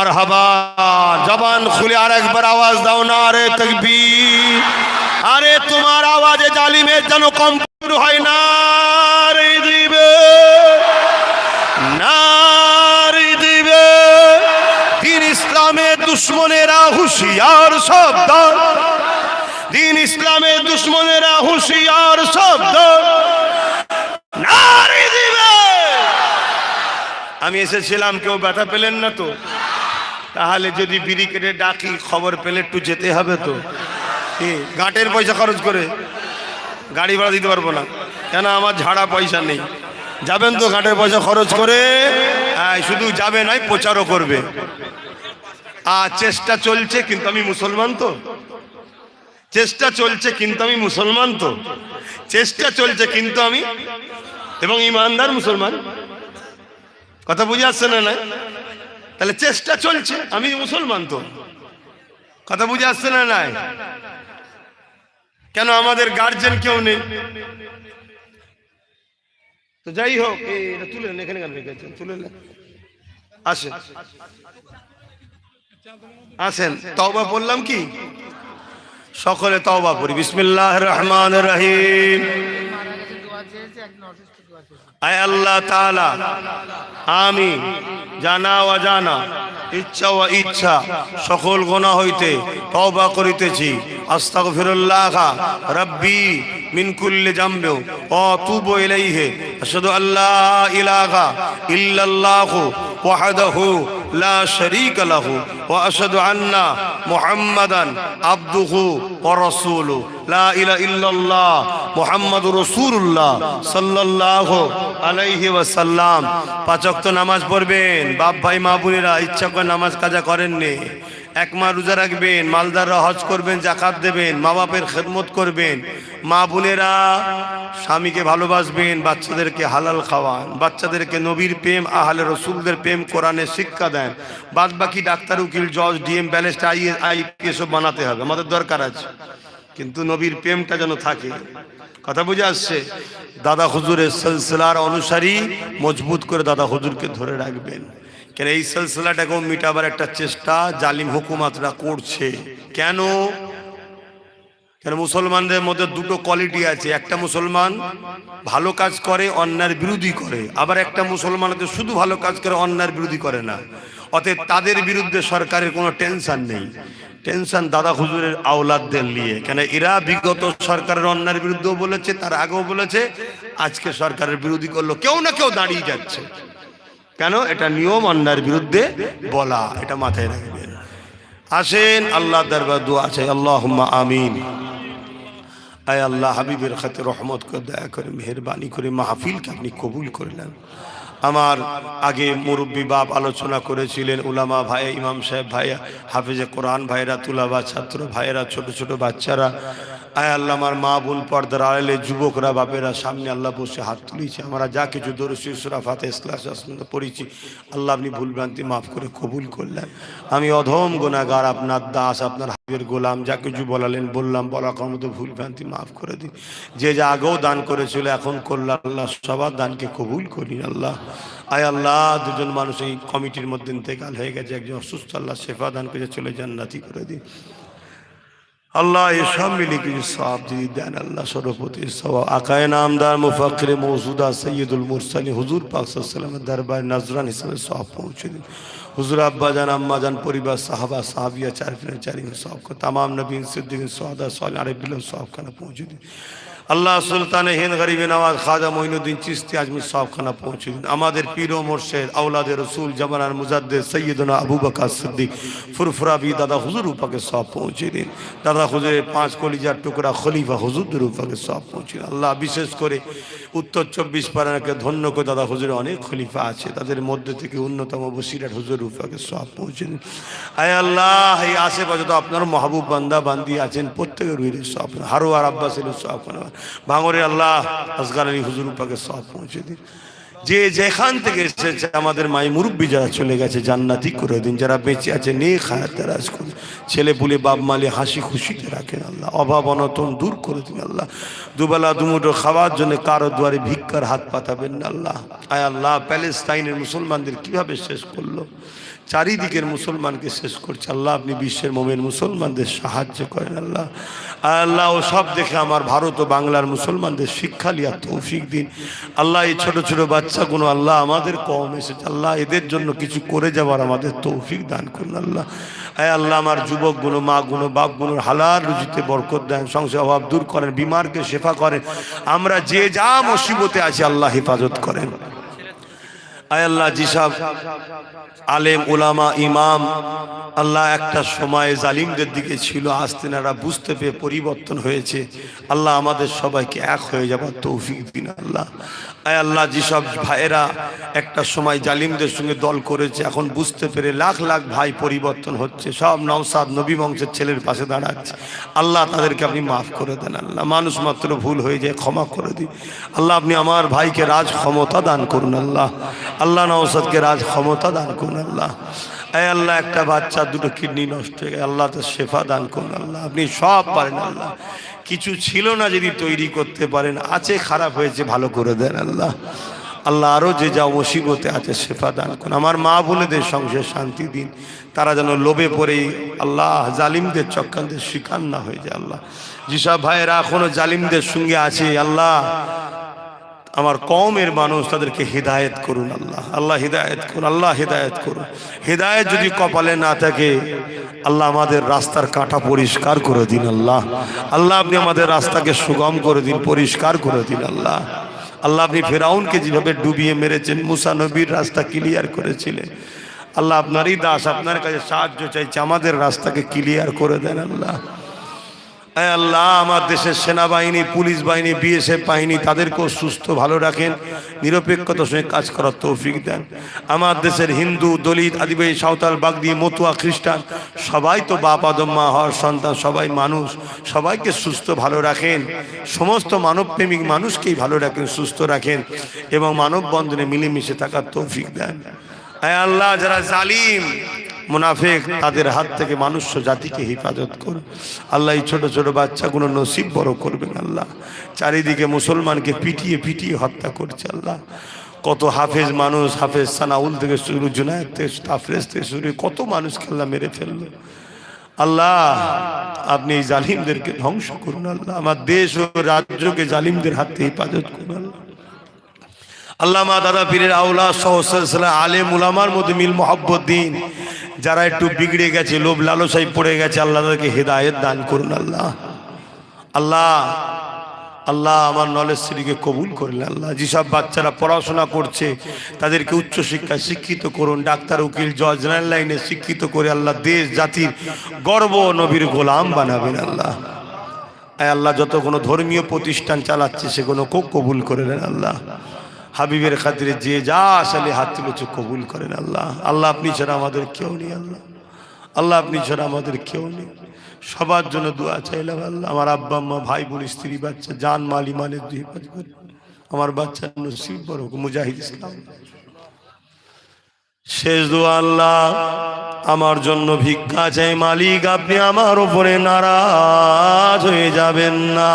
আর হাবা জবান আওয়াজ দাও না, আরে আরে তোমার আওয়াজে হয় না দিবে। নারী দিবে। ইসলামের হুশিয়ার শব্দ দিন ইসলামের দুশ্মনেরা হুশিয়ার শব্দ দিবে। আমি এসেছিলাম, কেউ ব্যথা পেলেন না তো? তাহলে যদি বিড়ি কেটে ডাকি, খবর পেলে একটু যেতে হবে তো। গাঁটের পয়সা খরচ করে। গাড়ি ভাড়া দিতে পারব না। কেন? আমার ঝাড়া পয়সা নেই। যাবেন তো ঘাটের পয়সা খরচ করে। শুধু যাবে নাই প্রচারও করবে। আর চেষ্টা চলছে, কিন্তু আমি মুসলমান তো। চেষ্টা চলছে, কিন্তু আমি মুসলমান তো। চেষ্টা চলছে, কিন্তু আমি এবং ইমানদার মুসলমান। কথা বুঝে আসছে না না? তাহলে চেষ্টা চলছে। আমি মুসলমান তো। কথা বুঝে আসছে না নাই? কেন আমাদের গার্জেন কেউ নেই? তো যাই হোক এটা তুলে নেন, এখানে রেখেছেন তুলে নেন। আসেন। আসেন। তওবা বললাম কি? সকলে তওবা পড়ি বিসমিল্লাহ রহমান রহিম। আয় আল্লাহ তাআলা, আমি জানা জানা ইচ্ছা ও ইচ্ছা, সকল গোনা হইতে তওবা করিতেছি। আস্তাগফিরুল্লাহ রব্বি মিন কুল্লি জামবে ও তুবু ইলাইহি, আশহাদু আল্লাহ ইলাহা ইল্লাল্লাহু ওয়াহদাহু লা শরীক লাহু ওয়া আশহাদু আন্না মুহাম্মাদান আবদুহু ওয়া লা ইলাহা ইল্লাল্লাহ মুহাম্মাদুর রাসূলুল্লাহ সাল্লাল্লাহু আলাইহি ওয়াসাল্লাম। পাঁচ ওয়াক্ত নামাজ পড়বেন। বাপ ভাই, মা বোনেরা, ইচ্ছা করে নামাজ কাজা করেননি। এক মা রোজা রাখবেন, মালদাররা হজ করবেন, জাকাত দেবেন মা বাপের খেদমত করবেন। মা বোনেরা স্বামীকে ভালোবাসবেন, বাচ্চাদেরকে হালাল খাওয়ান, বাচ্চাদেরকে নবীর প্রেম, আহলে রসুলদের প্রেম কোরআনের শিক্ষা দেন। বাদ বাকি ডাক্তার, উকিল, জজ, ডিএম, ব্যালেস্ট, আই আইপিএস বানাতে হবে, আমাদের দরকার আছে। কিন্তু নবীর প্রেমটা যেন থাকে। কথা বুঝে আসছে? দাদা হুজুরের সিলসিলার অনুসারী মজবুত করে দাদা হুজুরকে ধরে রাখবেন। কেন এই সিলসিলাটাকেও মিটাবার একটা চেষ্টা জালিম হুকুমাতরা করছে? কেন? কেন মুসলমানদের মধ্যে দুটো কোয়ালিটি আছে। একটা মুসলমান ভালো কাজ করে অন্যায়ের বিরোধী করে। আবার একটা মুসলমান শুধু ভালো কাজ করে অন্যায়ের বিরোধী করে না। অতএব তাদের বিরুদ্ধে সরকারের কোনো টেনশন নেই। টেনশন দাদা হুজুরের আওলাদদের নিয়ে। কেন এরা বিগত সরকারের অন্যায়ের বিরুদ্ধেও বলেছে, তার আগেও বলেছে, আজকে সরকারের বিরোধী করল। কেউ না কেউ দাঁড়িয়ে যাচ্ছে। কেন? এটা নিয়ম অন্যায়ের বিরুদ্ধে বলা, এটা মাথায় রাখবেন। আসেন আল্লাহ দরবার দোয়া আছে আল্লাহ আমিন। আয় আল্লাহ, হাবিবের খাতে রহমত করে দয়া করে, মেহরবানি করে, মাহফিলকে আপনি কবুল করলেন আমার আগে মুরব্বী বাপ আলোচনা করেছিলেন, উলামা ভাই ইমাম সাহেব ভাই হাফিজে কোরআন ভাইরা, তুলাবা ছাত্র ভাইয়েরা, ছোট ছোট বাচ্চারা। আয় আল্লাহ, আমার মা বোন পর্দার আড়ালে, যুবকরা, বাপেরা, সামনে আল্লাহ বসে হাত তুলেছে আমরা যা কিছু দরসি সুরাফাতে ইসলাস পড়েছি। আল্লাহ আপনি ভুলভ্রান্তি মাফ করে কবুল করলেন। আমি অধম গোনাগার আপনার দাস, আপনার গোলাম যা কিছু বলালেন, বললাম, বলা মতো ভুলভ্রান্তি মাফ করে দিন। যে যা আগেও দান করেছিল, এখন করলাম আল্লাহ সবার দানকে কবুল করি আল্লাহ। আয় আল্লাহ, দুজন মানুষ এই কমিটির মধ্যে ইন্তেকাল হয়ে গেছে, একজন অসুস্থ, আল্লাহ শেফা দান করে চলে যান, নাতি করে দিন। আল্লাহ এসব সব মিলে কিছু সব যদি দেন, আল্লাহ সরপতি সব আকায় নামদার মুফাকরে মৌসুদা সৈয়দুল মুরসালি হুজুর পাকসাল্লামের দরবার নজরান হিসেবে সব পৌঁছে দিন। হুজুর আব্বা জান আম্মা জান পরিবার, সাহাবা, সাহাবিয়া চারফিনে চারিফিন সবকে তাম নবীন সিদ্দিন সোহাদা সাল আরবিল্লাহ সবখানে পৌঁছে দিন। আল্লাহ সুলতান হিন গরিবে নওয়াজ খাজা মঈনুদ্দিন চিস্তি আজমির সবখানা পৌঁছে দিন। আমাদের পীর মোর্শেদ আউলাদের রসুল, জামানার মুজাদ্দে সৈয়দনা আবু বকর সিদ্দিক ফুরফুরাবি দাদা হুজুর উপাকে সব পৌঁছে দিন। দাদা হুজুরের পাঁচ কলিজার টুকরা খলিফা হুজুরদের উপাকে সব পৌঁছে দিন। আল্লাহ বিশেষ করে উত্তর চব্বিশ পরগনাকে ধন্য করে দাদা হুজুরের অনেক খলিফা আছে। তাদের মধ্যে থেকে অন্যতম বসিরাট হুজুর উপাকে সব পৌঁছে দিন। আয় আল্লাহ, এই আশেপাশে তো আপনার মাহবুব বান্দা বান্দি আছেন, প্রত্যেকের রুইলের সব হারোয়ার আব্বাসের সব ভাঙরে আল্লাহ আসগার আলী হুজুর উপাকে সব পৌঁছে দিন। যে যেখান থেকে এসেছে আমাদের মাই মুরব্বী যারা চলে গেছে, জান্নাতি করে দিন। যারা বেঁচে আছে নেই খায়াত রাজ করে ছেলে পুলে বাপ মালে হাসি খুশিতে রাখেন আল্লাহ। অভাব অনতন দূর করে দিন আল্লাহ। দুবেলা দুমুটো খাওয়ার জন্য কারও দুয়ারে ভিক্ষার হাত পাতাবেন না আল্লাহ। আয় আল্লাহ, প্যালেস্তাইনের মুসলমানদের কীভাবে শেষ করল? চারিদিকের মুসলমানকে শেষ করছে। আল্লাহ, আপনি বিশ্বের মোমেন মুসলমানদের সাহায্য করেন আল্লাহ। আল্লাহ, ও সব দেখে আমার ভারত ও বাংলার মুসলমানদের শিক্ষা লিয়া তৌফিক দিন। আল্লাহ, এই ছোট ছোট বাচ্চাগুলো আল্লাহ আমাদের কম এসেছে। আল্লাহ, এদের জন্য কিছু করে যাওয়ার আমাদের তৌফিক দান করুন আল্লাহ। আয় আল্লাহ, আমার যুবকগুলো, মাগুলো, বাপগুলোর হালাল রুজিতে বরকত দেন, সংসার অভাব দূর করেন, বিমারকে শেফা করেন। আমরা যে যা মুসিবতে আছি, আল্লাহ হেফাজত করেন। আল্লাহ জিসাব আলেম ওলামা ইমাম, আল্লাহ একটা সময় জালিমদের দিকে ছিল, আজ তেনারা বুঝতে পেয়ে পরিবর্তন হয়েছে। আল্লাহ আমাদের সবাইকে এক হয়ে যাবার তৌফিক দিন আল্লাহ। আয় আল্লাহ যেসব ভাইয়েরা একটা সময় জালিমদের সঙ্গে দল করেছে, এখন বুঝতে পেরে লাখ লাখ ভাই পরিবর্তন হচ্ছে, সব নওসাদ নবী বংশের ছেলের পাশে দাঁড়াচ্ছে। আল্লাহ তাদেরকে আপনি মাফ করে দেন আল্লাহ, মানুষ মাত্র ভুল হয়ে যায়, ক্ষমা করে দিন। আল্লাহ আপনি আমার ভাইকে রাজ ক্ষমতা দান করুন আল্লাহ। আল্লাহ নওসাদকে রাজ ক্ষমতা দান করুন আল্লাহ। এই আল্লাহ, একটা বাচ্চা, দুটো কিডনি নষ্ট হয়ে গেছে। আল্লাহ তো শেফা দান করুন আল্লাহ। আপনি সব পারেন আল্লাহ। কিছু ছিল না যদি তৈরি করতে পারেন, আছে খারাপ হয়েছে, ভালো করে দেন আল্লাহ। আল্লাহ আরও যে যা মুসিবতে আছে, শেফা দান করুন। আমার মা বোনেদের সংসার শান্তি দিন। তারা যেন লোভে পড়েই আল্লাহ জালিমদের চক্রান্তের শিকার না হয়ে যায় আল্লাহ। যেসব ভাইয়েরা এখনও জালিমদের সঙ্গে আছে, আল্লাহ। আমার কমের মানুষ তাদেরকে হৃদায়ত করুন আল্লাহ। আল্লাহ হৃদায়ত করুন, আল্লাহ হৃদায়ত করুন। হৃদায়ত যদি কপালে না থাকে, আল্লাহ আমাদের রাস্তার কাঁটা পরিষ্কার করে দিন আল্লাহ। আল্লাহ আপনি আমাদের রাস্তাকে সুগম করে দিন, পরিষ্কার করে দিন আল্লাহ। আল্লাহ আপনি ফেরাউনকে যেভাবে ডুবিয়ে মেরেছেন, মুসা নবীর রাস্তা ক্লিয়ার করেছিলেন। আল্লাহ আপনারই দাস, আপনার কাছে সাহায্য চাইছে, আমাদের রাস্তাকে ক্লিয়ার করে দেন আল্লাহ। আল্লাহ, আমার দেশের সেনাবাহিনী, পুলিশ বাহিনী, বিএসএফ বাহিনী, তাদেরকেও সুস্থ, ভালো রাখেন, নিরপেক্ষতার সঙ্গে কাজ করার তৌফিক দেন। আমার দেশের হিন্দু, দলিত, আদিবাসী, সাঁওতাল, বাগদি, মতুয়া, খ্রিস্টান, সবাই তো বাপ, আদম, মা, হওয়ার সন্তান, সবাই মানুষ, সবাইকে সুস্থ, ভালো রাখেন। সমস্ত মানবপ্রেমিক মানুষকেই ভালো রাখেন, সুস্থ রাখেন এবং মানব বন্ধনে মিলেমিশে থাকার তৌফিক দেন। আল্লাহ, যারা জালিম মুনাফেক তাদের হাত থেকে মানুষ জাতিকে হেফাজত করুন। আল্লাহ এই ছোট ছোট বাচ্চাগুলো নসিব বড় করবেন আল্লাহ। চারিদিকে মুসলমানকে পিটিয়ে পিটিয়ে হত্যা করছে আল্লাহ। কত হাফেজ মানুষ, হাফেজ সানাউল থেকে শুরু, জুনায়দ থেকে তাফরেজ থেকে শুরু, কত মানুষকে আল্লাহ মেরে ফেলল। আল্লাহ, আপনি এই জালিমদেরকে ধ্বংস করুন আল্লাহ। আমার দেশ ও রাজ্যকে জালিমদের হাত হেফাজত করুন আল্লাহ। আল্লাহ মা দাদা পীরের আউলা সহসাল্লাম আলেম উলামার মধ্যে মিল, মোহাব্বত, দিন। যারা একটু বিগড়ে গেছে, লোভ লালসাই পড়ে গেছে, আল্লাহ তাদেরকে হেদায়েত দান করুন আল্লাহ। আল্লাহ আল্লাহ আমার নলেজ শ্রীকে কবুল করলেন আল্লাহ। যেসব বাচ্চারা পড়াশোনা করছে, তাদেরকে উচ্চ শিক্ষায় শিক্ষিত করুন, ডাক্তার, উকিল, জজ জেনারেল লাইনে শিক্ষিত করে আল্লাহ দেশ, জাতির গর্ব নবীর গোলাম বানাবেন আল্লাহ। আল্লাহ যত কোনো ধর্মীয় প্রতিষ্ঠান চালাচ্ছে সেগুলো খুব কবুল করে নেন আল্লাহ। হাবিবের খাতিরে যে যা আসলে হাত তুলেছে কবুল করেন আল্লাহ। আল্লাহ আপনি ছাড়া আমাদের কেউ নেই আল্লাহ। আল্লাহ আপনি ছাড়া আমাদের কেউ নেই। সবার জন্য দোয়া চাইলাম আল্লাহ। আমার আব্বা, আম্মা, ভাই বোন, স্ত্রী, বাচ্চা, জান, মাল ইমানের হেফাজ করে। আমার বাচ্চা নসিব বড় মুজাহিদ ইসলাম। শেষ দোয়া আল্লাহ। আমার জন্য ভিক্ষা চাই মালিক, আপনি আমার উপরে নারাজ হয়ে যাবেন না।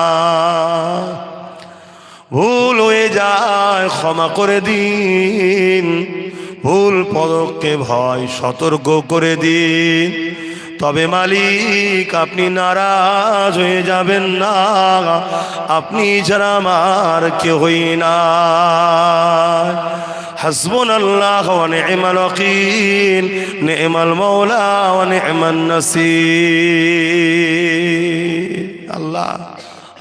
ভুল হয়ে যায়, ক্ষমা করে দিন। ভুল পদককে ভয় সতর্ক করে দিন। তবে মালিক, আপনি নারাজ হয়ে যাবেন না। আপনি ছাড়া আমার কে হই না হাসবুন আল্লাহ অনে এমাল অকিন নে এমাল মৌলা এমান নসি আল্লাহ।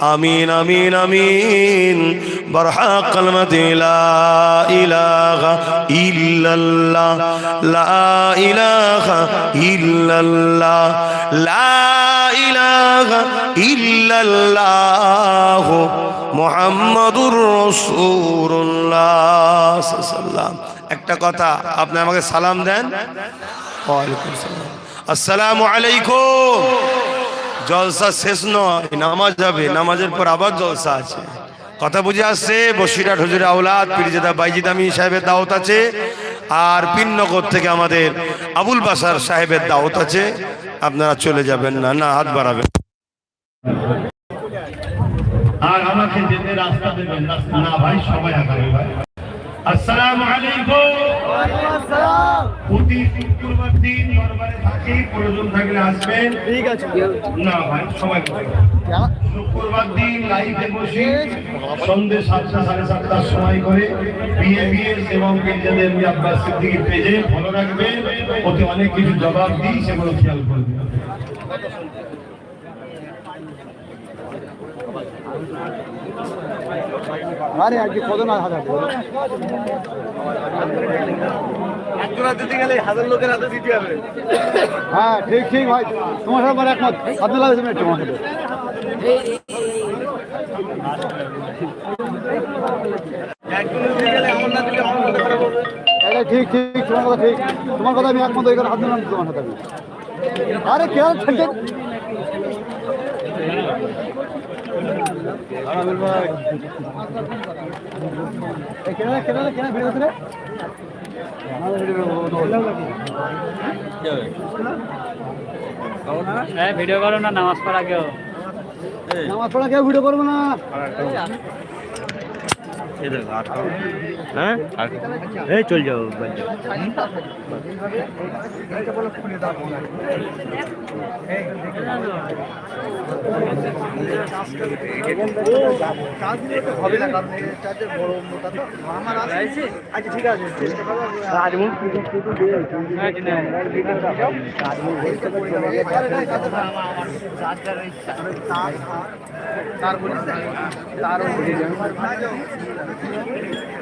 আমিন আমিন আমিন। বরহা কলমতি লা ইলাহা ইল্লাল্লাহ। লা ইলাহা ইল্লাল্লাহ। লা ইলাহা ইল্লাল্লাহ। মুহাম্মাদুর রাসূলুল্লাহ সাল্লাম একটা কথা, আপনি আমাকে সালাম দেন? ওয়া আলাইকুম সালাম। আসসালামু আলাইকুম। জলসা শেষ নয়, নামাজ যাবে নামাজের পর আবার জলসা আছে। কথা বুঝে আসছে, বসিরহাট হুজুর আউলাদ পীরজাদা বাইজিদ আমিন সাহেবের দাওয়াত আছে, আর পিননগর থেকে আমাদের আবুল বাসার সাহেবের দাওয়াত আছে। আপনারা চলে যাবেন না না, হাত বাড়াবেন। আর আমাকে যেতে রাস্তা দেবেন না ভাই সবাই আগামী ভাই। আসসালামু আলাইকুম। প্রতি শুক্রবার দিন দরবারে থাকি প্রয়োজন থাকলে আসবেন। ঠিক আছে। না ভাই সবাই। শুক্রবার দিন লাইভে বসি সন্ধ্যে সাতটা সাড়ে সাতটার সময় করে বিয়ে বিয়ে এবং যাদের আব্বাস সিদ্দিকির পেজে ফলো রাখবেন। ওতে অনেক কিছু জবাব দিই সেগুলো খেয়াল করবেন। আরে আজকে কত না হাজার? হ্যাঁ ঠিক ঠিক ভাই। তোমার সাথে আমার একমত। আপনার লাগছে না তোমার সাথে। ঠিক ঠিক তোমার কথা ঠিক। তোমার কথা আমি একমত এখানে হাত দিলাম তোমার সাথে আরে কে কেনা কেনা কেনা ভিডিও করো না নামাজ পড়া কেউ। নামাজ পড়া কেউ ভিডিও করব না। হ্যাঁ? এই চল যাও আচ্ছা ঠিক আছে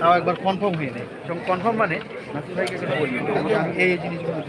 তাও একবার কনফার্ম হয়ে নেই কনফার্ম মানে নাসির ভাইকে বলি আমি এই জিনিসগুলো